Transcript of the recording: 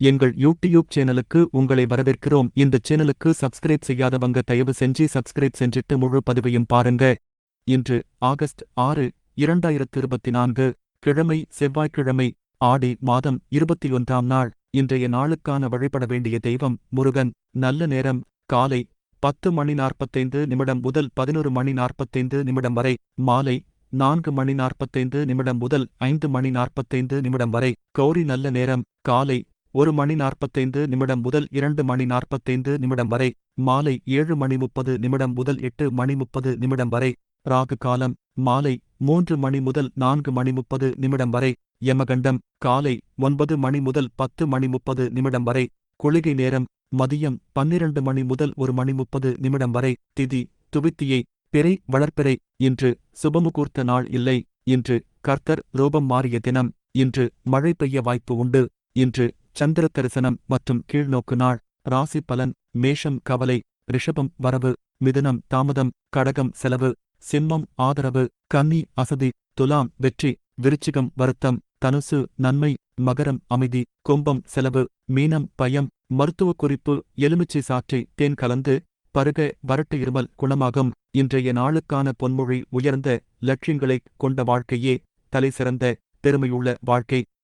எங்கள் யூடியூப் சேனலுக்கு உங்களை வரவேற்கிறோம். இந்த சேனலுக்கு சப்ஸ்கிரைப் செய்யாதவங்க தயவு செஞ்சு சப்ஸ்கிரைப் செஞ்சிட்டு முழு பதிவையும் பாருங்க. இன்று ஆகஸ்ட் ஆறு இரண்டாயிரத்து இருபத்தி நான்கு கிழமை செவ்வாய்க்கிழமை ஆடி மாதம் இருபத்தி ஒன்றாம் நாள். இன்றைய நாளுக்கான வழிபட வேண்டிய தெய்வம் முருகன். நல்ல நேரம் காலை பத்து மணி நாற்பத்தைந்து நிமிடம் முதல் பதினொரு மணி நாற்பத்தைந்து நிமிடம் வரை. மாலை நான்கு மணி நாற்பத்தைந்து நிமிடம் முதல் ஐந்து மணி நாற்பத்தைந்து நிமிடம் வரை. கௌரி நல்ல நேரம் காலை ஒரு மணி நாற்பத்தைந்து நிமிடம் முதல் இரண்டு மணி நாற்பத்தைந்து நிமிடம் வரை மாலை ஏழு மணி முப்பது நிமிடம் முதல் எட்டு மணி முப்பது நிமிடம் வரை ராகு காலம் மாலை மூன்று மணி முதல் நான்கு மணி முப்பது நிமிடம் வரை யமகண்டம் காலை ஒன்பது மணி முதல் பத்து மணி முப்பது நிமிடம் வரை குளிகை நேரம் மதியம் பன்னிரண்டு மணி முதல் ஒரு மணி முப்பது நிமிடம் வரை திதி துவித்தியை பிறை வளர்ப்பிறை இன்று சுபமுகூர்த்த நாள் இல்லை இன்று கர்த்தர் ரூபம் மாறிய தினம் இன்று மழை பெய்ய வாய்ப்பு உண்டு இன்று சந்திர தரிசனம் மற்றும் கீழ்நோக்கு நாள் ராசி பலன் மேஷம் கவலை ரிஷபம் வரவு மிதுனம் தாமதம் கடகம் செலவு சிம்மம் ஆதரவு கன்னி அசதி துலாம் வெற்றி விருச்சிகம் வருத்தம் தனுசு நன்மை மகரம் அமைதி கும்பம் செலவு மீனம் பயம் மருத்துவ குறிப்பு எலுமிச்சை சாற்றை தேன் கலந்து பருக வறட்டு இருமல் குணமாகும் இன்றைய நாளுக்கான பொன்மொழி உயர்ந்த லட்சியங்களைக் கொண்ட வாழ்க்கையே தலை சிறந்த பெருமையுள்ள வாழ்க்கை.